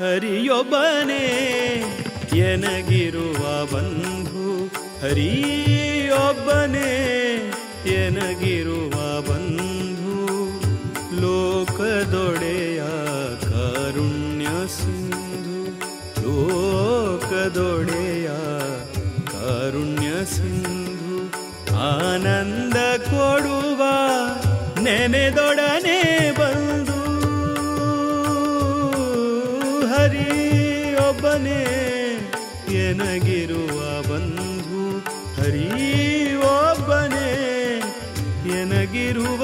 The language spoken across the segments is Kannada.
ಹರಿಯೊಬ್ಬನೇ, ಎನಗಿರುವ ಬಂಧು. ಹರಿಯೊಬ್ಬನೇ, ಎನಗಿರುವ ಬಂಧು. ಲೋಕದೊಡೆಯ ಕಾರುಣ್ಯ ಸಿಂಧು. ಲೋಕದೊಡೆಯ ಕಾರುಣ್ಯ ಸಿಂಧು. ಆನಂದ ಕೊಡುವ ನೆನೆದೊಡನೆ ಎನಗಿರುವ ಬಂಧು ಹರಿಯೊಬ್ಬನೇ ಎನಗಿರುವ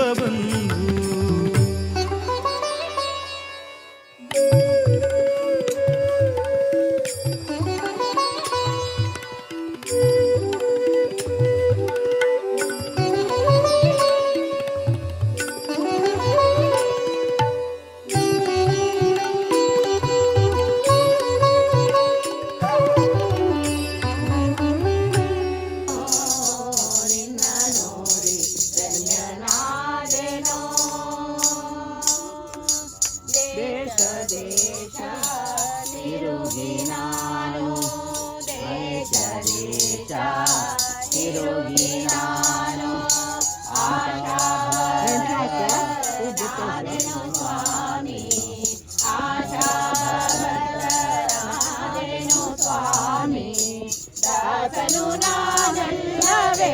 ತಿರುಗಿ ನಾನು ದೇಶ ದೇಶ ತಿರುಗಿ ನಾನು ಆಶಾಭರನು ಸ್ವಾಮಿ ಆಶಾಭರನು ಸ್ವಾಮಿ ದಾಸನು ನಾನಲ್ಲವೇ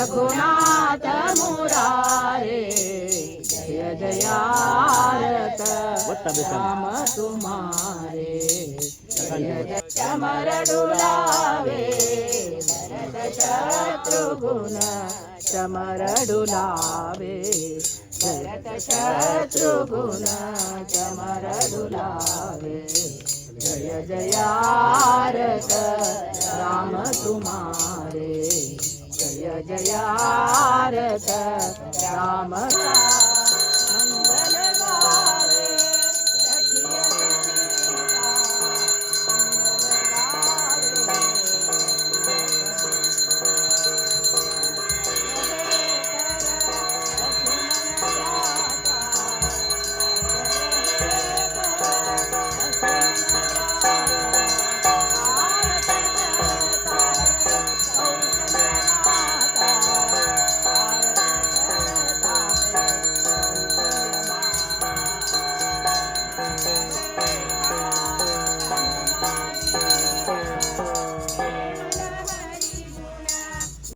रघुनाथ मुरारे। जय जयारत राम तुम्हारे। जय चमरडुलावे भरत शत्रुघ्न चमरडुलावे भरत शत्रुघ्न चमरडुलावे जय जयारत राम तुम्हारे। जय जयारत राम Música